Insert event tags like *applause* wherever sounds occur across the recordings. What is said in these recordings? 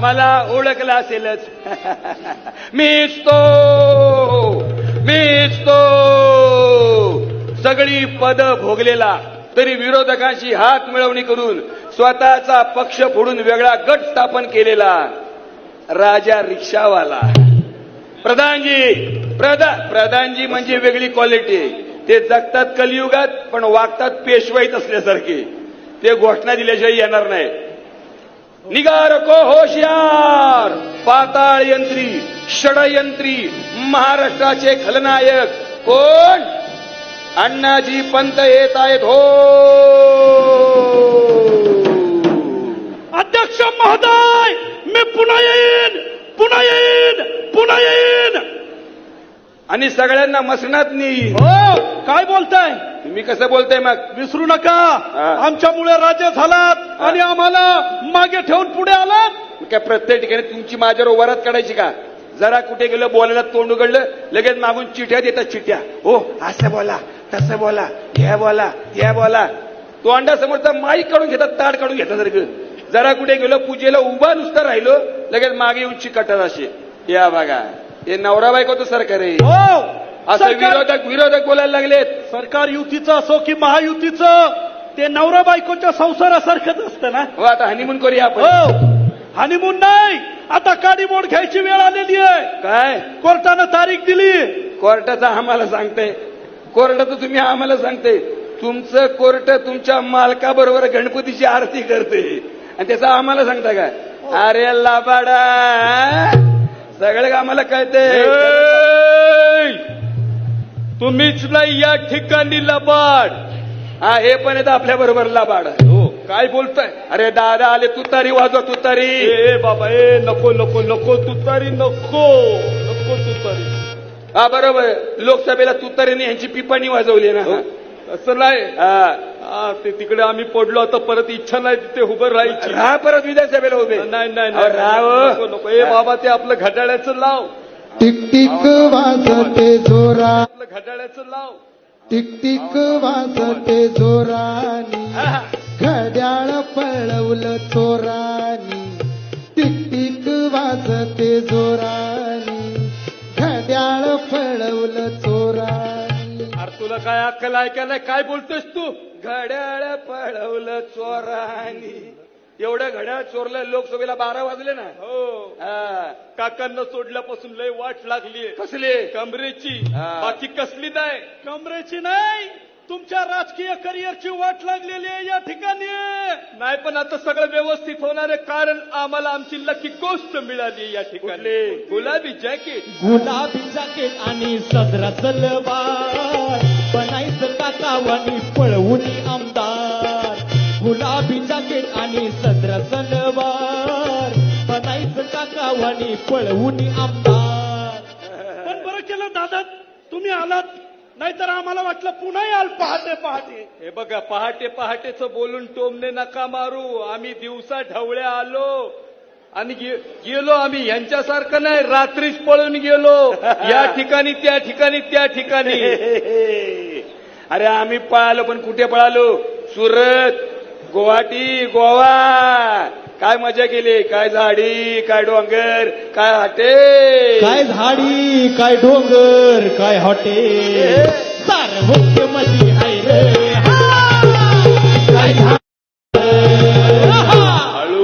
मला ओळखला असेलच. *laughs* मीच तो. मीच तो. सगळी पद भोगलेला तरी विरोधकांशी हात मिळवणी करून स्वतःचा पक्ष फोडून वेगळा गट स्थापन केलेला राजा रिक्षावाला. प्रधानजी प्रधान प्रधानजी म्हणजे वेगळी क्वालिटी ते जगतात कलियुगात पण वागतात पेशवाईत असल्यासारखे. ते घोषणा दिल्याशिवाय येणार नाही. निगार को होशियार पाताळ यंत्री षडयंत्री महाराष्ट्राचे खलनायक. कोण? अण्णाजी पंत येत आहेत हो! अध्यक्ष महोदय मी पुन्हा येईन पुन्हा येईन! पुन्हा येईन. आणि सगळ्यांना मसणात नेईल हो काय बोलताय? तुम्ही कसं बोलताय मग? विसरू नका. हा. आमच्यामुळे राज्य झालात आणि आम्हाला मागे ठेवून पुढे आलात. काय प्रत्येक ठिकाणी तुमची माझ्यावर वरात काढायची का? जरा कुठे गेलं बोलायला तोंड उघडलं लगेच मागून चिठ्या देतात चिठ्या. हो असं बोला तसं बोला हे बोला हे बोला. तोंडासमोरचा माईक काढून घेतात ताड काढून घेतात सारखं. जरा कुठे गेलो पूजेला उभा नुसता राहिलो लगेच मागे येऊन चिकटतात असे. या बघा. हे नवरा बायकोचं सरकार आहे. हो. असं सरकार- विरोधक विरोधक बोलायला लागलेत. सरकार युतीचं असो की महायुतीचं ते नवरा बायकोच्या संसारासारखंच असतं ना? हो आता हनीमून करूया आपण. हो. हनीमून नाही. आता काडी मोड घ्यायची वेळ आलेली आहे. काय? कोर्टानं तारीख दिली. कोर्टाचं आम्हाला सांगते. कोर्टाचं तुम्ही आम्हाला सांगते. तुमचं कोर्ट तुमच्या मालकाबरोबर गणपतीची आरती करते. आणि त्याचं आम्हाला सांगता काय? अरे लाबाडा! सगळं आम्हाला कळते तुम्हीच नाही या ठिकाणी लबाड. हा हे पण येतं आपल्या बरोबर लाबाड. हो काय बोलताय? अरे दादा आले तुतारी वाजव तुतारी ए बाबा ए नको नको नको तुतारी नको नको तुतारी हा बरोबर. लोकसभेला तुतारीने यांची पिपाणी वाजवली ना? असं नाही. हा. हा, ते तिकडे आम्ही पडलो आता परत इच्छा नाही तिथे उभं राहायची. राहा परत विधानसभेला उभे. नाही नाही अहो, राहा हो. नको नको. ए बाबा ते आपलं घड्याळ्याचं लाव. टिक टिक वाजते जोरा. आपलं घड्याळ्याचं लाव. टिक टिक वाजते जोरानी. घड्याळ पळवलं चोरानी. टिक टिक वाजते जोरानी. घड्याळ पळवलं चोरानी. तुला काय अक्कल ऐकायला काय बोलतोस तू? घड्याळ पळवलं चोरानी. एवढं घड्याळ चोरलं लोकसभेला बारा वाजले ना? हो. हा. काकांना सोडल्यापासून लय वाट लागली कसले? कमरेची. हा. बाकी कसली नाही. कमरेची नाही? तुमच्या राजकीय करिअरची वाट लागलेली आहे या ठिकाणी. नाही पण आता सगळं व्यवस्थित होणार आहे कारण आम्हाला आमची लकी गोष्ट मिळाली या ठिकाणी? गुलाबी जॅकेट गुलाबी जॅकेट आणि सदरा सलवार. बनायचं काकावानी पळवून आमदार. गुलाबी जॅकेट आणि सदरा सलवार. बनायचं काकावानी पळवून आमदार. पण बरं केलं दादा. तुम्ही आलात. नाहीतर आम्हाला वाटलं पुन्हा याल पहाटे पहाटे. हे बघा पहाटे पहाटेच बोलून टोमने नका मारू. आम्ही दिवसा ढवळ्या आलो. आणि गे- गेलो आम्ही. यांच्यासारखं नाही रात्रीच पळून गेलो. या ठिकाणी त्या ठिकाणी त्या ठिकाणी. *laughs* अरे आम्ही पळालो पण कुठे पळालो? सुरत गुवाहाटी गोवा. काय मजा केली? काय झाडी? काय डोंगर? काय हाटे काय झाडी? काय डोंगर? काय हॉटेल? सार्वत्य हाय रे. काय झाड?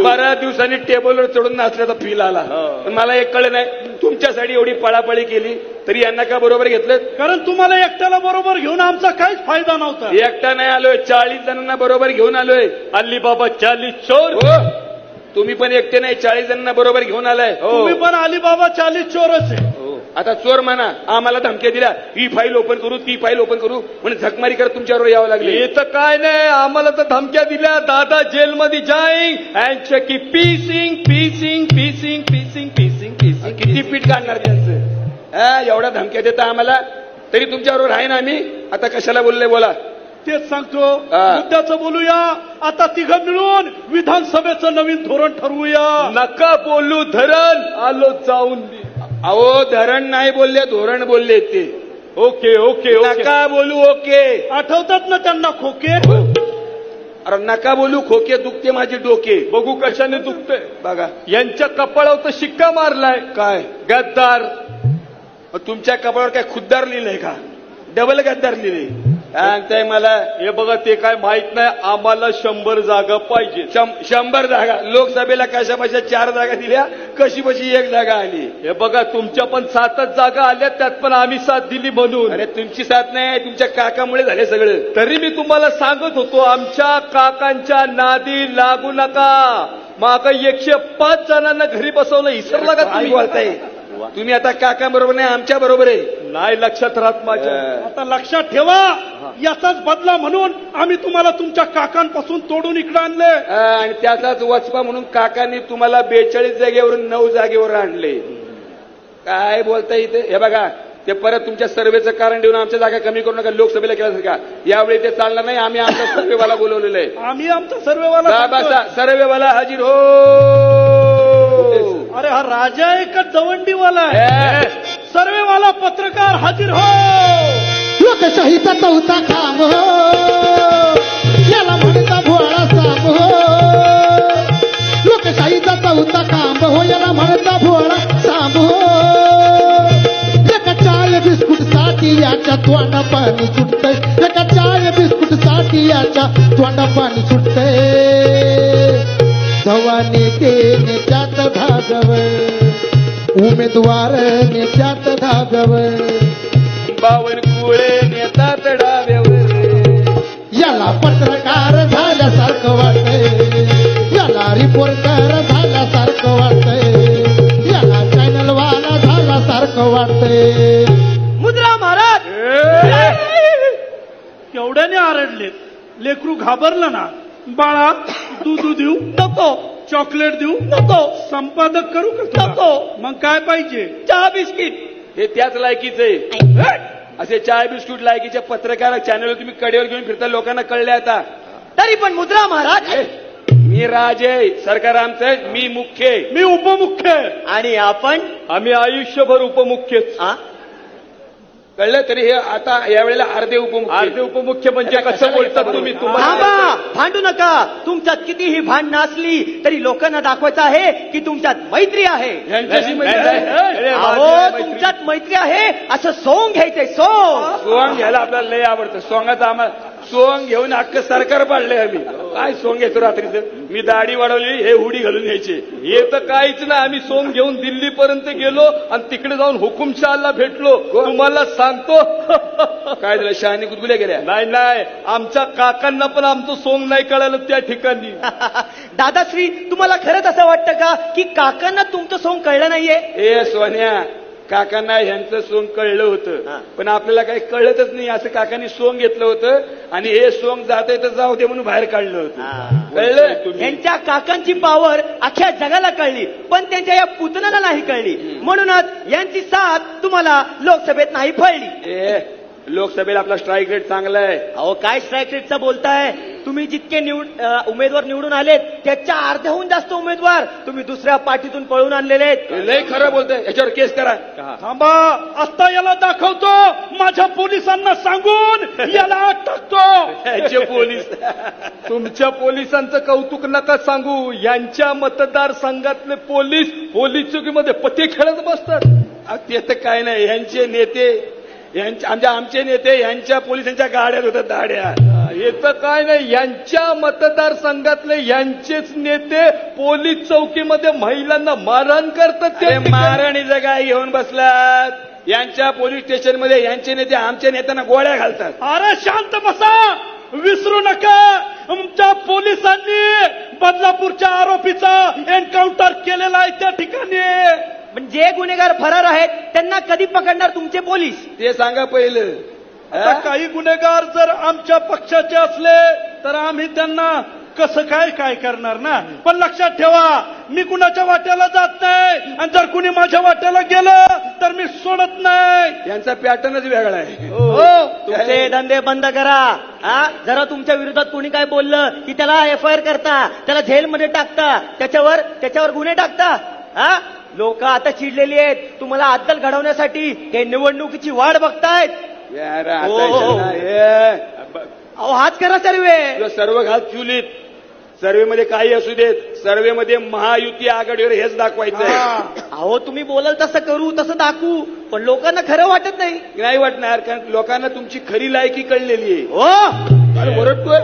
बऱ्याच दिवसांनी टेबलवर चढून नाचल्याचा फील आला. पण मला एक कळ नाही तुमच्यासाठी एवढी पळापळी केली तरी यांना का बरोबर घेतलं? कारण तुम्हाला एकट्याला बरोबर घेऊन आमचा काहीच फायदा नव्हता. एकटा नाही आलोय चाळीस जणांना बरोबर घेऊन आलोय. अल्ली बाबा चालीस चोर. हो. तुम्ही पण एकटे नाही चाळीस जणांना बरोबर घेऊन आलाय. हो. तुम्ही पण अलिबाबा चालीस चोरच आहे हो. आता चोर म्हणा आम्हाला धमक्या दिल्या ही फाईल ओपन करू ती फाईल ओपन करू म्हणून झकमारी करत तुमच्यावर यावं लागले. हे तर काय नाही आम्हाला तर धमक्या दिल्या दादा जेलमध्ये जाईन अँड की पीसिंग पीसिंग पीसिंग पीसिंग पीसिंग पीसिंग किती पीठ काढणार त्यांचं? एवढ्या धमक्या देता आम्हाला तरी तुमच्याबरोबर आहे ना आम्ही? आता कशाला बोलले बोला. तेच सांगतो. हा. मुद्द्याचं बोलूया. आता तिघं मिळून विधानसभेचं नवीन धोरण ठरवूया. नका बोलू धरण आलो जाऊन. अहो धरण नाही बोलले धोरण बोलले ते. ओके ओके नका बोलू ओके. आठवतात ना त्यांना खोके? अरे नका बोलू खोके दुखते माझे डोके. बघू कशाने दुखतंय. बघा. यांच्या कपाळावर तर शिक्का मारलाय. काय? गद्दार. तुमच्या कपाळावर काय खुद्दार लिहिलंय का? डबल गद्दार लिहिले. सांगताय मला हे बघा ते काय माहीत नाही आम्हाला शंभर जागा पाहिजे. शंभर जागा. लोकसभेला कशा बशा चार जागा दिल्या कशी बशी एक जागा आली. हे बघा तुमच्या पण सातच जागा आल्या त्यात पण आम्ही साथ दिली म्हणून. अरे तुमची साथ नाही तुमच्या काकामुळे झाले सगळं. तरी मी तुम्हाला सांगत होतो आमच्या काकांच्या नादी लागू नका. माग एकशे पाच जणांना घरी बसवलं इसरला का काय तुम्ही? बोलताय? तुम्ही आता काका बरोबर नाही आमच्या बरोबर आहे. नाही लक्षात राहत माझ्या. आता लक्षात ठेवा याचाच बदला म्हणून आम्ही तुम्हाला तुमच्या काकांपासून तोडून इकडे आणले. आणि त्याचाच वचपा म्हणून काकांनी तुम्हाला बेचाळीस जागेवरून नऊ जागेवर आणले. काय बोलता इथे? हे बघा ते परत तुमच्या सर्वेचं कारण देऊन आमच्या जागा कमी करू नका लोकसभेला केलं का यावेळी ते चालणार नाही आम्ही आमचा सर्वेवाला बोलवलेलं आहे. आम्ही आमचा सर्वेवाला बसा सर्वेवाला हाजीर हो! अरे हा राजा आहे का दवंडीवाला ए, सर्वेवाला पत्रकार हाजीर हो. लोकशाहीचा चौथा खांब हो. याला म्हणता भोळा साम हो. लोकशाहीचा चौथा खांब हो याला म्हणता भोळा साम हो. एका चाय बिस्कुटसाठी याच्या तोंडा पाणी सुटतंय. एका चाय बिस्कुटसाठी याच्या तोंडा पाणी सुटतंय. जवा नेते नेत्यात भागवय उमेदवार नेत्यात धागवय बावन कुळे नेतात डाव्यावर याला पत्रकार झाल्यासारखं वाटतंय. याला रिपोर्टर झाल्यासारखं वाटतंय. याला चॅनल वाला झाल्यासारखं वाटतंय. मुद्रा महाराज! केवढ्याने आरडले लेकरू घाबरलं ना. बाळा दूध देऊ? नको. चॉकलेट देऊ? नको. संपादक करू का नको. मग काय पाहिजे? चहा बिस्किट. हे त्याच लायकीच आहे. असे चाय बिस्कुट लायकीच्या पत्रकार चॅनल तुम्ही कडेवर घेऊन फिरता लोकांना कळले आता. तरी पण मुद्रा महाराज. ए, मी राज आहे. सरकार आमचं आहे, मी मुख्य आहे. मी उपमुख्य आहे. आणि आपण? आम्ही आयुष्यभर उपमुख्यच. आ? कळलं तरी हे आता यावेळेला अर्धे उपमुख्य अर्धे उपमुख्य म्हणजे कसं बोलतात तुम्ही? तुम्हाला भांडू नका तुमच्यात कितीही भांडणं असली तरी लोकांना दाखवायचं आहे की तुमच्यात मैत्री आहे यांच्याशी मैत्री आहे. अरे, अहो. तुमच्यात मैत्री आहे असं सोंग घ्यायचंय सोंग सोंग घ्यायला आपल्याला लय आवडतं सोंगाचं आम्हाला सोंग घेऊन अख्खं सरकार पाडलंय आम्ही. काय सोंग घेतो रात्रीचं? मी दाढी वाढवली हे हुडी घालून यायचे हे तर काहीच नाही. आम्ही सोंग घेऊन दिल्लीपर्यंत गेलो आणि तिकडे जाऊन हुकुमशहाला भेटलो. तुम्हाला सांगतो. *laughs* काय झालं? शहाणी गुदगुल्या गेल्या? नाही नाही. आमच्या काकांना पण आमचं सोंग नाही कळालं त्या ठिकाणी. *laughs* दादाश्री तुम्हाला खरंच असं वाटतं का की काकांना तुमचं सोंग कळलं नाहीये? ए सोन्या काकांना ह्यांचं सोंग कळलं. होतं. पण आपल्याला काही कळतच नाही असं काकांनी सोंग घेतलं होतं आणि हे सोंग जाते तर जाऊ दे म्हणून बाहेर काढलं होतं. कळलं? यांच्या काकांची पावर अख्ख्या जगाला कळली पण त्यांच्या या पुतण्याला नाही कळली. म्हणूनच यांची साथ तुम्हाला लोकसभेत नाही फळली ए लोकसभेला आपला स्ट्राईक रेट चांगला आहे. अहो काय स्ट्राईक रेटचा बोलताय? तुम्ही जितके निवड उमेदवार निवडून आलेत त्याच्या अर्ध्याहून जास्त उमेदवार तुम्ही दुसऱ्या पार्टीतून पळून आणलेले आहेत. हे लय खरं बोलतोय. याच्यावर केस करा. थांबा. आता याला दाखवतो. माझ्या पोलिसांना सांगून याला टाकतो *laughs* याचे पोलीस. तुमच्या पोलिसांचं कौतुक नका सांगू. यांच्या मतदारसंघातले पोलीस पोलीस चुकीमध्ये पते खेळत बसतात. ते तर काय नाही. यांचे नेते यांच्या आमच्या आमचे नेते यांच्या पोलिसांच्या गाड्यात होत्या दाड्या. हे तर काय नाही यांच्या मतदारसंघातले यांचेच नेते पोलीस चौकीमध्ये महिलांना मारहाण करतात ते. मारणीचं काय घेऊन बसलात? यांच्या पोलीस स्टेशनमध्ये यांचे नेते आमच्या नेत्यांना गोळ्या घालतात. अरे शांत बसा! विसरू नका! आमच्या पोलिसांनी बदलापूरच्या आरोपीचा एन्काउंटर केलेला आहे त्या ठिकाणी. पण जे गुन्हेगार फरार आहेत त्यांना कधी पकडणार तुमचे पोलीस? ते सांगा पहिलं. आता हा? काही गुन्हेगार जर आमच्या पक्षाचे असले तर आम्ही त्यांना कसं काय काय करणार ना? पण लक्षात ठेवा मी कुणाच्या वाट्याला जात नाही. आणि जर कुणी माझ्या वाट्याला गेलं तर मी सोडत नाही. यांचा पॅटर्नच वेगळा आहे. हो. तुमचे धंदे बंद करा. हा? जरा तुमच्या विरोधात कोणी काय बोललं की त्याला एफ आय आर करता त्याला जेलमध्ये टाकता त्याच्यावर त्याच्यावर गुन्हे टाकता? हा? लोक आता चिडलेली आहेत. तुम्हाला अद्दल घडवण्यासाठी हे निवडणुकीची वाट बघतायत. हो. आता हे, अहो हाच करा सर्वे. सर्व घात चुलीत. सर्वे मध्ये काही असू देत. सर्वे मध्ये महायुती आघाडीवर हेच दाखवायचं आहे अहो तुम्ही बोलाल तसं करू तसं दाखवू. पण लोकांना खरं वाटत नाही. नाही वाटणार कारण लोकांना तुमची खरी लायकी कळलेली आहे. हो. अरे ओरडतोय?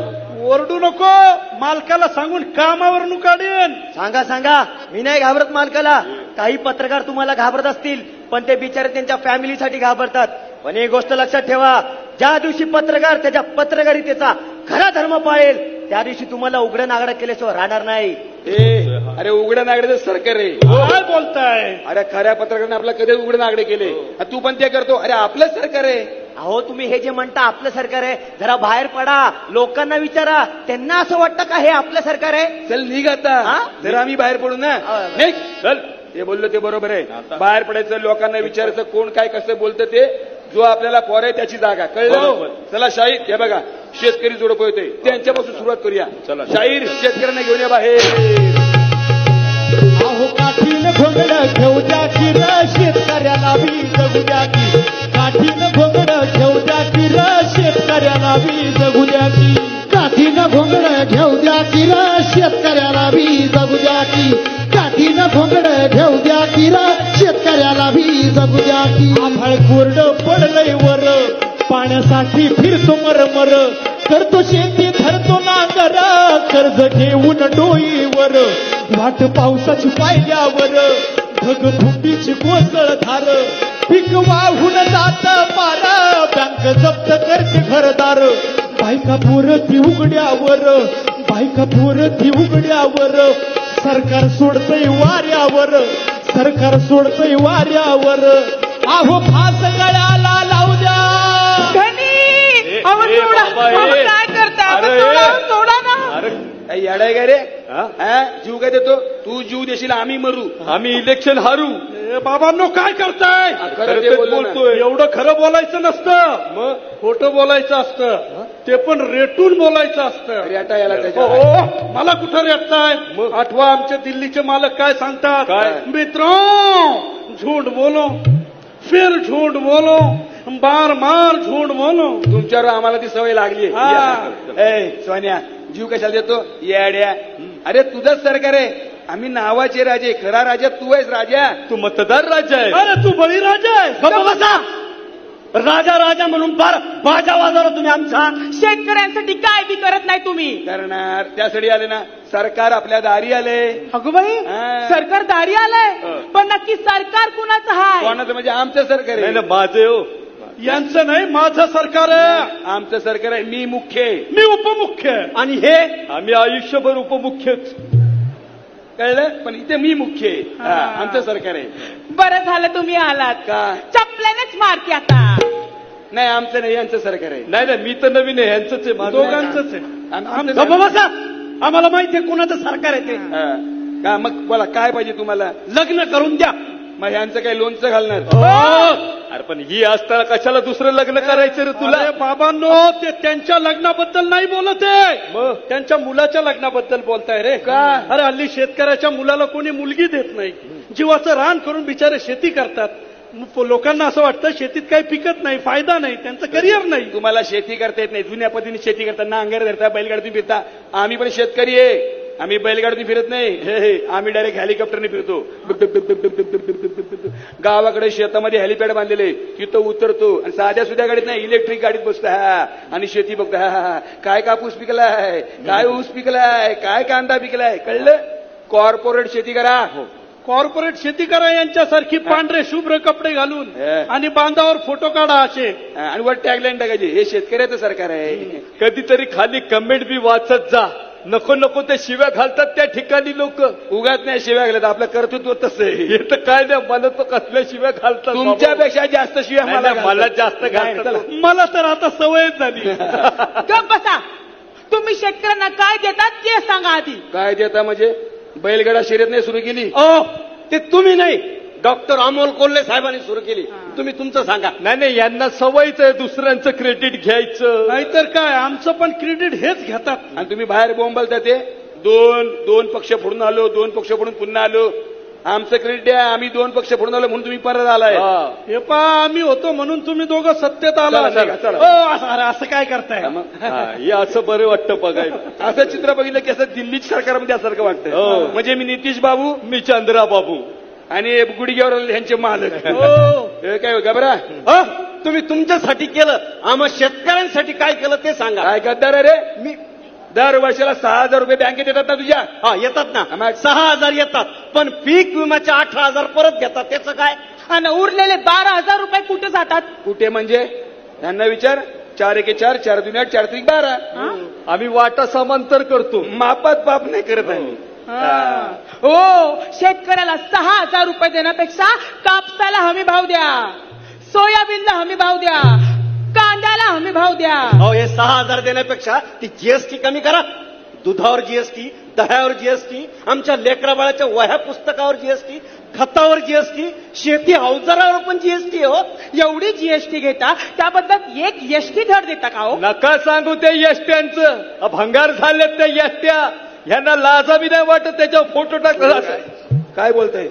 ओरडू नको. मालकाला सांगून कामावर काढेन सांगा सांगा. मी नाही घाबरत मालकाला. काही पत्रकार तुम्हाला घाबरत असतील पण ते बिचारे त्यांच्या फॅमिलीसाठी घाबरतात. पण एक गोष्ट लक्षात ठेवा ज्या दिवशी पत्रकार त्याच्या पत्रकारितेचा खरा धर्म पाळेल त्या दिवशी तुम्हाला उघड नागडा केल्याशिवाय राहणार नाही. अरे उघड्या नागड्याचं सरकार आहे. काय बोलताय? अरे खऱ्या पत्रकाराने आपला कधी उघडे नागडे केले. आणि तू पण ते करतो. अरे आपलं सरकार आहे. अहो तुम्ही हे जे म्हणता आपलं सरकार आहे जरा बाहेर पडा लोकांना विचारा. त्यांना असं वाटतं का हे आपलं सरकार आहे? चल निघ आता. हा? जर आम्ही बाहेर पडू ना. हा. निघ. चल. ते बोललो ते बरोबर आहे. बाहेर पडायचं लोकांना विचारायचं कोण काय कसं बोलतं ते. जो आपल्याला पोर आहे त्याची जागा. कळलं चला शाहीर हे बघा शेतकरी जोडप होते त्यांच्यापासून सुरुवात करूया. चला. शाहीर शेतकऱ्यांना घेऊन या बाहेर. अहो काठीनं घोंगड घेऊ द्या की र शेतकऱ्याला बी जगू द्या की. काठीनं घोंगड घेऊ द्या की र शेतकऱ्याला बी जगू द्या की. काठीनं घोंगड घेऊ द्या की र शेतकऱ्याला बी जगू द्या की. काठीनं घोंगड घेऊ द्या की र दऱ्याला भी जगू की आभाळ कोरड पडलंय वर. पाण्यासाठी फिरतो मरमर. करतो शेती धरतो नांगर. कर्ज घेऊन डोईवर. वाट पावसाची पायद्यावर ढग फुटीची कोसळ धार. पीक वाहून जात पार. बँक जप्त करते घरदार. बायका पोरती उघड्यावर. बायका पोरती उघड्यावर. सरकार सोडतय वाऱ्यावर. सरकार सोडतय वाऱ्यावर. आहो फास गळ्याला लावू द्या. काय करता सोडा ना. अरे काही येडाय काय रे? हा? जीव काय देतो? तू जीव देशील आम्ही मरू. आम्ही इलेक्शन हारू. बाबांनो काय करताय? खरं ते बोललो ना. एवढं खरं बोलायचं नसतं. मग? खोटं बोलायचं असतं. ते पण रेटून बोलायचं असतं. रेटा याला हो त्याच्या हो. मला कुठं रेटताय? आठवा आमचे दिल्लीचे मालक काय सांगतात? काय? मित्रो झूठ बोलो फिर झूठ बोलो बार मार झूठ बोलो. तुमच्यावर आम्हाला ती सवय लागली. हा. ए सोन्या जीव कशाला देतो? येड्या अरे तुझंच सरकार आहे. आम्ही नावाचे राजे खरा राजा तू आहेस राजा. तू मतदार राजा आहे अरे तू बळीराजा आहे गप्प बसा. राजा राजा म्हणून फार बाजा वाजवला तुम्ही आमचा शेतकऱ्यांसाठी काय बी करत नाही तुम्ही. करणार. त्यासाठी आले ना सरकार आपल्या दारी आले. अगं बाई हा. सरकार दारी आलंय पण नक्की सरकार कुणाचं हाय? कोणाचं? म्हणजे आमचं सरकार आहे. माझे हो. यांचं नाही माझं सरकार आहे. आमचं सरकार आहे. मी मुख्य आहे. मी उपमुख्य आहे. आणि हे? आम्ही आयुष्यभर उपमुख्यच. कळलं? पण इथे मी मुख्य आहे. हा, आमचं सरकार आहे. बरं झालं तुम्ही आलात. का? चपल्यानेच मारते आता. नाही आमचं नाही यांचं सरकार आहे. नाही नाही मी तर नवीन आहे ह्यांचंच आहे माझं दोघांचंच आहे. बसा आम्हाला माहितीये कुणाचं सरकार आहे ते. हा. का मग बोला काय पाहिजे तुम्हाला? लग्न करून द्या. मग ह्यांचं काही लोणचं घालणार? अरे पण ही असताना कशाला दुसरं लग्न करायचं रे तुला? बाबांनो ते त्यांच्या लग्नाबद्दल नाही बोलत आहे. त्यांच्या मुलाच्या लग्नाबद्दल बोलताय रे. का? अरे हल्ली शेतकऱ्याच्या मुलाला कोणी मुलगी देत नाही. जीवाचं रान करून बिचारे शेती करतात. लोकांना असं वाटतं शेतीत काही पिकत नाही फायदा नाही त्यांचं करिअर नाही तुम्हाला शेती करता येत नाही जुन्या पद्धतीने शेती करताना अंगार धरता बैलगाडीतून फिरता आम्ही पण शेतकरी आहे आम्ही बैलगाडीतून फिरत नाही हे हे आम्ही डायरेक्ट हेलिकॉप्टरने फिरतो गावाकडे शेतामध्ये हेलिपॅड बांधलेले तिथं उतरतो आणि साध्या सुध्या गाडीत नाही इलेक्ट्रिक गाडीत बसतो हा आणि शेती बघतो हा काय कापूस पिकलाय काय ऊस पिकलाय काय कांदा पिकलाय कळलं कॉर्पोरेट शेती करा कॉर्पोरेट शेती करा यांच्यासारखी पांढरे शुभ्र कपडे घालून. आणि बांधावर फोटो काढा असे. आणि वर टॅगलाईन टाकायची हे शेतकऱ्याचं सरकार आहे. कधीतरी खाली कमेंट बी वाचत जा. नको नको ते शिव्या घालतात त्या ठिकाणी लोक. उगाच नाही शिव्या गेल्यात आपलं कर्तृत्व तसं आहे. हे तर काय नाही मला तर कसल्या शिव्या घालतात तुमच्यापेक्षा जास्त शिव्या मला मला घालतात. जास्त घालतात. मला तर आता सवयच झाली. *laughs* बसा. तुम्ही शेतकऱ्यांना काय देतात ते सांगा आधी. काय देता म्हणजे? बैलगाडा शर्यत नाही सुरू केली. ओ ते तुम्ही नाही. डॉक्टर अमोल कोल्हे साहेबांनी सुरू केली. तुम्ही तुमचं सांगा. नाही नाही यांना सवयच आहे दुसऱ्यांचं क्रेडिट घ्यायचं. नाहीतर काय आमचं पण क्रेडिट हेच घेतात. आणि तुम्ही बाहेर बोंबलता ते. दोन दोन पक्ष फोडून आलो दोन पक्ष फोडून पुन्हा आलो. आमचं क्रेडिट आहे आम्ही दोन पक्ष फोडून आलो म्हणून तुम्ही परत आलाय. हे. पा आम्ही होतो म्हणून तुम्ही दोघं सत्तेत आला. चला, चला, असं अरे, असं काय करताय? हे असं बरं वाटतं बघायला असं चित्र बघितलं की असं दिल्ली सरकारमध्ये असल्यासारखं वाटतं हो. म्हणजे मी नितीश बाबू मी चंद्रा बाबू. आणि गुडघ्यावर यांचे मालक. हो. हे काय घबरा? अ, तुम्ही तुमच्यासाठी केलं आम्हा शेतकऱ्यांसाठी काय केलं ते सांगा. काय गद्दार आहे रे? मी दर वर्षाला सहा हजार रुपये बँकेत येतात ना तुझ्या? हा येतात ना. सहा हजार येतात. पण पीक विम्याचे अठरा हजार परत घेतात. त्याचं काय? आणि उरलेले बारा हजार रुपये कुठे जातात? कुठे म्हणजे? यांना विचार. चार एके चार चार दुनिया चार त्रिक बारा. आम्ही वाटा समांतर करतो. मापात पाप नाही करत आम्ही. हो शेतकऱ्याला सहा हजार रुपये देण्यापेक्षा कापसाला हमी भाव द्या. सोयाबीनला हमी भाव द्या. कांद्याला हमी भाव द्या अहो हे सहा हजार देण्यापेक्षा ती जीएसटी कमी करा दुधावर जीएसटी दह्यावर जीएसटी आमच्या लेकरा बाळाच्या वह्या पुस्तकावर जीएसटी खतावर जीएसटी शेती अवजारावर पण जीएसटी हो एवढी जीएसटी घेता त्याबद्दल एक एसटी धड देता का हो नका सांगू ते यष्ट्यांचं भंगार झालेत ते यष्ट्या ह्यांना लाजा बी नाही वाटत त्याच्यावर फोटो टाकला काय बोलताय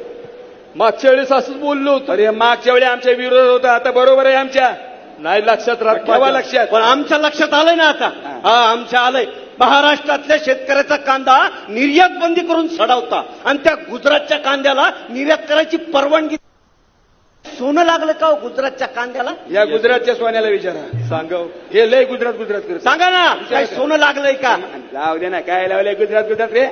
मागच्या वेळेस असंच बोललो होतो अरे मागच्या वेळी आमच्या विरोध होता आता बरोबर आहे आमच्या नाही लक्षात राहत ठेवा माझ्या. लक्षात. पण आमच्या लक्षात आलंय ना आता. हा. आमच्या आलंय. महाराष्ट्रातल्या शेतकऱ्याचा कांदा निर्यात बंदी करून सडवता आणि त्या गुजरातच्या कांद्याला निर्यात करायची परवानगी सोनं लागलं का हो गुजरातच्या कांद्याला? या गुजरातच्या सोन्याला विचारा. सांगव. हे लय गुजरात गुजरात करत सांगा ना काय सोनं लागलंय का? जाऊ दे ना काय लावलंय गुजरात गुजरात रे?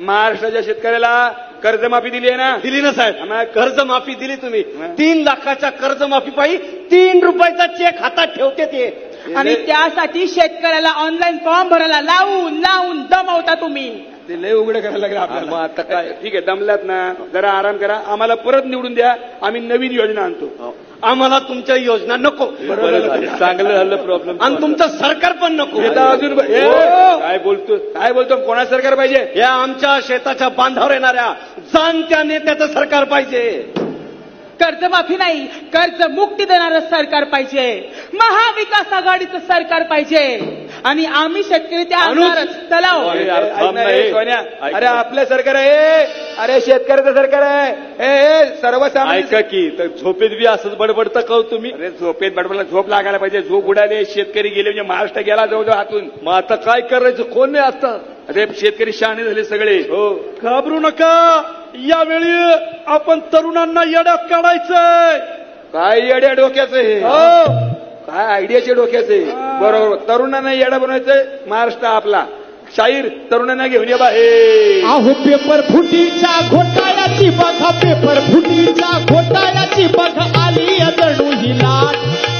महाराष्ट्राच्या शेतकऱ्याला कर्जमाफी दिली आहे ना? दिली ना साहेब. आम्हाला कर्ज माफी दिली तुम्ही? तीन लाखाच्या कर्ज माफी पायी तीन रुपयाचा चेक हातात ठेवते ते. आणि त्यासाठी शेतकऱ्याला ऑनलाईन फॉर्म भरायला लावून लावून दमवता तुम्ही. ते लय उघडं करायला लागलं मग आपल्याला. आता काय? ठीक आहे दमलात ना. जरा आराम करा. आम्हाला परत निवडून द्या. आम्ही नवीन योजना आणतो. आम्हाला तुमच्या योजना नको. बरं झालं. चांगलं झालं प्रॉब्लेम आणि तुमचं सरकार पण नको. हे अजून ए, काय बोलतो काय बोलतो कोणा सरकार पाहिजे? या आमच्या शेताच्या बांधावर येणाऱ्या जाणत्या नेत्याचं सरकार पाहिजे. कर्जमाफी नाही कर्ज मुक्ती देणारं सरकार पाहिजे. महाविकास आघाडीचं सरकार पाहिजे. आणि आम्ही शेतकरी त्या हो. अरे. आपलं सरकार आहे अरे शेतकऱ्याचं सरकार आहे. सर्वसामान्य ऐका की तर झोपेत बी असंच बडबडता का हो तुम्ही? अरे झोपेत बडबडला झोप लागायला पाहिजे. झोप उडाले शेतकरी गेले म्हणजे महाराष्ट्र गेला जवळजवळ हातून. मग आता काय करायचं? कोण नाही आता? अरे शेतकरी शहाणे झाले सगळे. हो. घाबरू नका. यावेळी आपण तरुणांना येड्यात काढायचंय. काय येड्या डोक्याचं हे? हो. काय आयडियाचे डोक्याचे? बरोबर. तरुणांना येडा बनवायचंय महाराष्ट्र आपला. शाहीर तरुणांना घेऊन ये बाहेर. अहो पेपर फुटीच्या घोटाळ्याची बघा पेपर फुटीच्या घोटाळ्याची बघा आली अजणू ही लाट.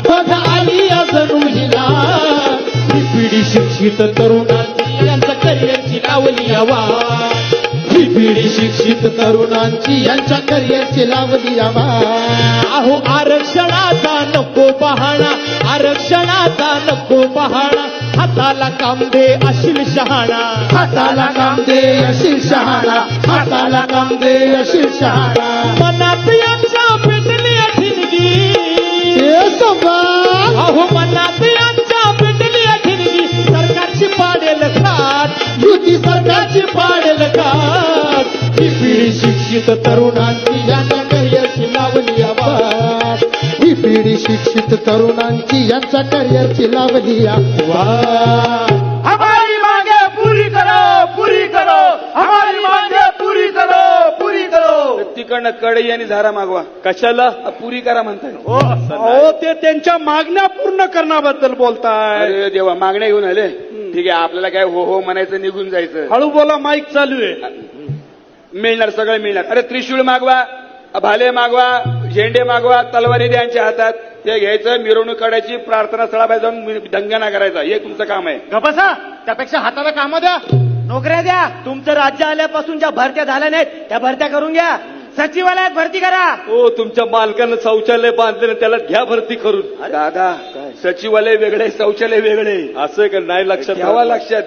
बघा आली अजणू ही लाट. ही पिढी शिक्षित तरुणांची करिअरची लावली आवाज ही पिढी शिक्षित तरुणांची यांच्या करिअरची लावली आवाज अहो आरक्षणाचा नको पहाणा आरक्षणाचा नको पहाणा हाताला काम दे अशील शहाणा. हाताला काम दे अशील शहाणा. हाताला काम दे अशील शहाणा. मनात यांच्या पेटली संवाद. अहो मनात युती सरकारची पाडेल खाट ही पिढी शिक्षित तरुणांची यांच्या करिअरची लावली आवाज. ही पिढी शिक्षित तरुणांची यांच्या करिअरची लावली आवाज. हमारी मांगे पुरी करो पुरी करो. हमारी मांगे पुरी करो पुरी करो. तिकडनं कढई आणि झारा मागवा. कशाला? पुरी करा म्हणताय. अहो ते त्यांच्या मागण्या पूर्ण करण्याबद्दल बोलताय. अरे देवा मागण्या घेऊन आले. ठीक आहे आपल्याला काय हो हो म्हणायचं निघून जायचं. हळू बोला माईक चालू आहे. मिळणार सगळं मिळणार. अरे त्रिशूळ मागवा भाले मागवा झेंडे मागवा तलवारी द्यांच्या हातात. ते घ्यायचं मिरवणूक काढायची प्रार्थना स्थळाबाहेर जाऊन दंगना करायचा हे तुमचं काम आहे. गपसा त्यापेक्षा हाताला काम द्या. नोकऱ्या द्या. तुमचं राज्य आल्यापासून ज्या भरत्या झाल्या नाहीत त्या भरत्या करून घ्या. सचिवालयात भरती करा. हो तुमच्या मालकानं शौचालय बांधलेलं त्याला घ्या भरती करून. दादा सचिवालय वेगळे शौचालय वेगळे. असं का? नाही लक्षात राहत? लक्षात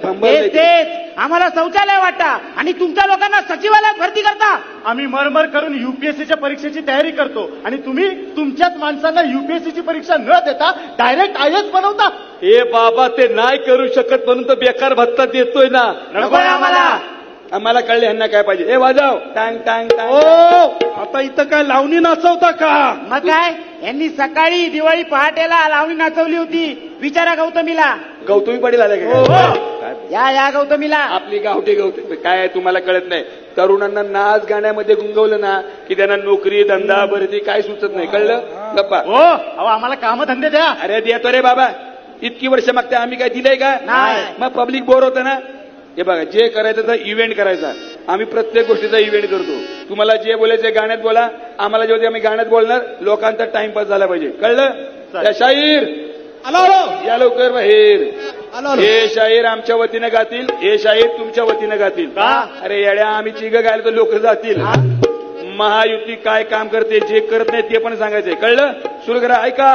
तेच. आम्हाला शौचालय वाटता आणि तुमच्या लोकांना सचिवालयात भरती करता. आम्ही मरमर करून युपीएससीच्या परीक्षेची तयारी करतो आणि तुम्ही तुमच्याच माणसांना युपीएससीची परीक्षा न देता डायरेक्ट आय एस बनवता. ए बाबा ते नाही करू शकत म्हणून तर बेकार भत्ता देतोय ना. आम्हाला. आम्हाला कळले ह्यांना काय पाहिजे. ए वाजव. टांग टांग ओ टांग. आता इथं काय लावणी नाचवता का? मग काय? यांनी सकाळी दिवाळी पहाटेला लावणी नाचवली होती. विचारा गौतमीला. गौतमी पाटील आले हो, का काय? या या गौतमीला. आपली गावठी गवठी काय आहे तुम्हाला कळत नाही. तरुणांना नाच गाण्यामध्ये गुंगवलं ना की त्यांना नोकरी धंदा भरती काय सुचत नाही. कळलं? गप्पा. हो अहो आम्हाला काम धंदे द्या. अरे देतो रे बाबा. इतकी वर्ष मागते आम्ही काय दिलंय का? नाही. मग पब्लिक बोर होतं ना. हे बघा जे करायचं तर इव्हेंट करायचा. आम्ही प्रत्येक गोष्टीचा इव्हेंट करतो. तुम्हाला जे बोलायचं गाण्यात बोला. आम्हाला जेव्हा आम्ही गाण्यात बोलणार लोकांचा टाइमपास झाला पाहिजे. कळलं? या शाहीर! या लवकर बाहेर हे शाहीर आमच्या वतीनं गातील हे शाहीर तुमच्या वतीनं गातील? अरे येड्या आम्ही चिग गायला तर लोक जातील. महायुती काय काम करते जे करत नाही ते पण सांगायचंय. कळलं? सुरू करा ऐका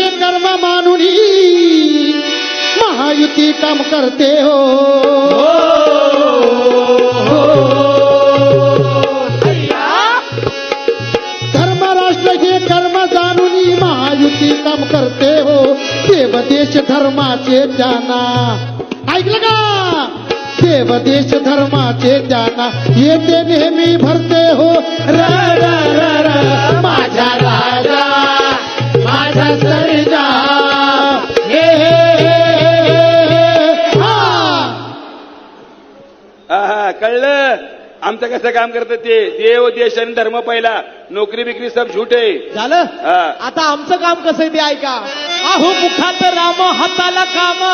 हे कर्म मानुनी महायुती काम करते हो. हो. धर्म राष्ट्र हे कर्म जाणून महायुती काम करते हो. देवदेश धर्माचे जाना ऐकलं का? देव धर्माचे जाना येते नेहमी भरते हो. रा र र र. माझा राजा. हे हे, कळलं? आमचं कसं काम करतं ते? देव देश आणि धर्म पहिला. नोकरी बिकरी सब झूट आहे. झालं? हा. आता आमचं काम कसं आहे ते ऐका. अहो मुखात राम हाताला काम.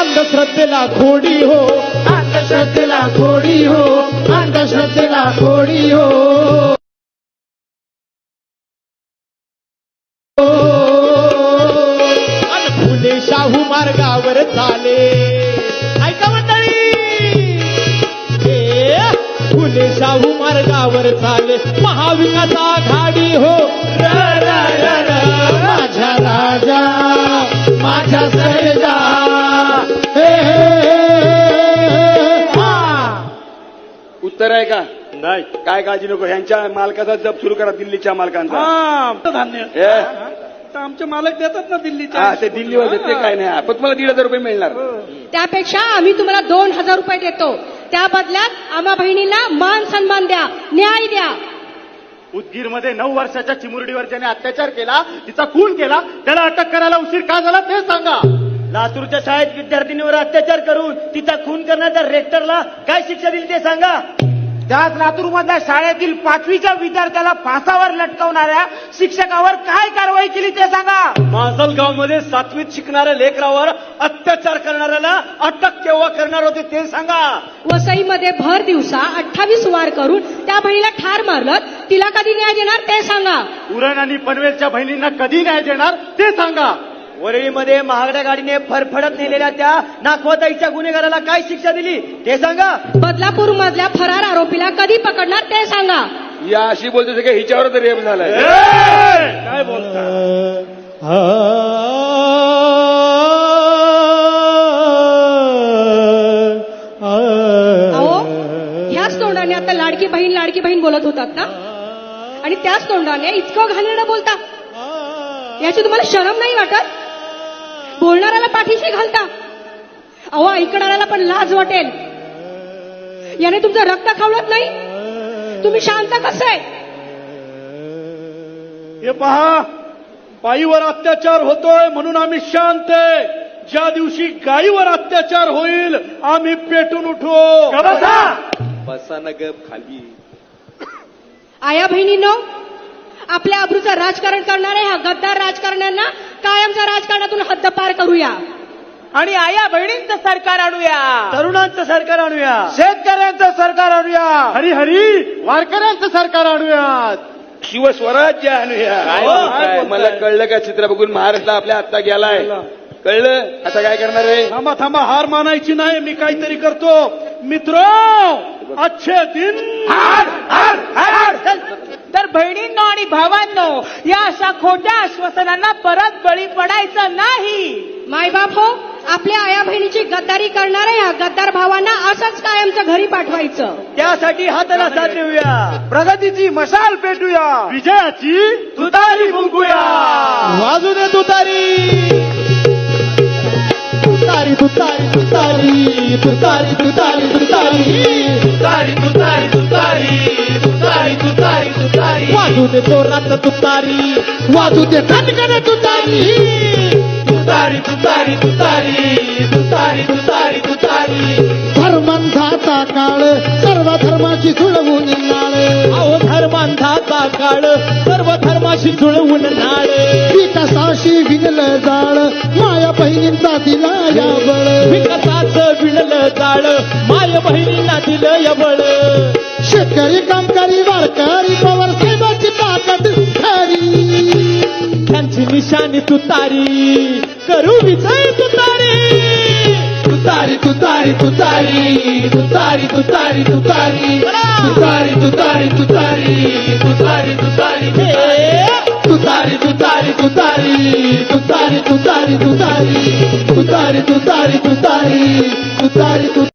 अंधश्रद्धेला खोडी हो. अंधश्रद्धेला खोडी हो. अंधश्रद्धेला खोडी हो. मार्गावर चाले. ऐका मंडळी. फुले शाहू मार्गावर चाले. महाविकास आघाडी हो. र, र, र, र. माझा राजा माझा सर्जा. उत्तर आहे का? नाही. काय काळजी नको ह्यांच्या मालकाचा जप सुरू करा दिल्लीच्या मालकांचा. हा धान्य. हे? तर आमचे मालक देतात ना दिल्लीच्या हा ते दिल्लीवर ते काय नाही. पण तुम्हाला दीड हजार रुपये मिळणार. त्यापेक्षा आम्ही तुम्हाला दोन हजार रुपये देतो. त्या बदल्यात आम्हा बहिणींना मान सन्मान द्या न्याय द्या. उदगीरमध्ये नऊ वर्षाच्या चिमुरडीवर ज्याने अत्याचार केला तिचा खून केला त्याला अटक करायला उशीर का झाला ते सांगा. लातूरच्या शाळेत विद्यार्थिनीवर अत्याचार करून तिचा खून करण्याच्या रेक्टरला काय शिक्षा दिली ते सांगा. त्याच लातूर मधल्या शाळेतील पाचवीच्या विद्यार्थ्याला फासावर लटकवणाऱ्या शिक्षकावर काय कारवाई केली ते सांगा. माजलगावमध्ये सातवीत शिकणाऱ्या लेकरावर अत्याचार करणाऱ्याला अटक केव्हा करणार होते ते सांगा. वसईमध्ये भर दिवसा अठ्ठावीस वार करून त्या बहिणीला ठार मारलं तिला कधी न्याय देणार ते सांगा. उरण आणि पनवेलच्या बहिणींना कधी न्याय देणार ते सांगा. वरळीमध्ये महागड्या गाडीने फरफडत नेलेल्या त्या नाखवताईच्या गुन्हेगाराला काय शिक्षा दिली ते सांगा. बदलापूर मधल्या फरार आरोपीला कधी पकडणार ते सांगा. या अशी बोलते की हिच्यावर तर रेप झालाय. काय बोलता? अहो ह्याच तोंडाने आता लाडकी बहीण लाडकी बहीण बोलत होतात ना? आणि त्याच तोंडाने इतकं घाणेरडं बोलता. याची तुम्हाला शरम नाही वाटत? बोलणाऱ्याला पाठीशी घालता. अहो ऐकणाऱ्याला पण लाज वाटेल. याने तुमचं रक्त खावळत नाही? तुम्ही शांत कसं? आहे हे पहा बाईवर अत्याचार होतोय म्हणून आम्ही शांत आहे. ज्या दिवशी गायीवर अत्याचार होईल आम्ही पेटून उठू. बसा न गप खाली. आया बहिणींनो आपल्या अब्रूचं राजकारण करणारे ह्या गद्दार राजकारण्यांना कायमच्या राजकारणातून हद्दपार करूया. आणि आया बहिणींचं सरकार आणूया. तरुणांचं सरकार आणूया. शेतकऱ्यांचं सरकार आणूया. हरी हरी वारकऱ्यांचं सरकार आणूयात शिवस्वराज्य आणूया. बोलताय? मला कळलं का चित्र बघून? महाराष्ट्र आपल्या आत्ता गेलाय. कळलं. आता काय करणार आहे? थांबा थांबा हार मानायची नाही. मी काहीतरी करतो. मित्र अच्छे दिन. तर बहिणींनो आणि भावांनो या अशा खोट्या आश्वासनांना परत बळी पडायचं नाही. मायबाप हो आपल्या आया बहिणीची गद्दारी करणाऱ्या या गद्दार भावांना असंच कायमचं घरी पाठवायचं? त्यासाठी हाताला साथ देऊया. प्रगतीची मशाल पेटूया. विजयाची तुतारी फुंकूया. वाजू दे तुतारी. तुतारी तुतारी तुतारी तुतारी तुतारी तुतारी तुतारी तुतारी तुतारी तुतारी तुतारी तुतारी वाजू दे जोरात तुतारी वाजू दे कणकण तुतारी तुतारी तुतारी तुतारी तुतारी तुतारी तुतारी धर्मांधाचा काळ सर्व धर्माची जुळवून नाळ अहो धर्मांधाचा काळ सर्व धर्माशी जुळवून नाळ विकासाशी विणलं जाळ. माया बहिणींचा दिला या बळ विकासाचं विणलं जाळ. माय बहिणींना दिलं यबळ शेतकरी कामकरी वारकरी पवार साहेबाची ताकद खरी. त्यांची निशाणी तुतारी. करू विजय तुतारी. तुतारी तुतारी तुतारी. तुतारी तुतारी तुतारी. तुतारी तुतारी तुतारी. तुतारी तुतारी. तुतारी तुतारी तुतारी तुतारी तुतारी तुतारी तुतारी तुतारी तुतारी तुतारी तुतारी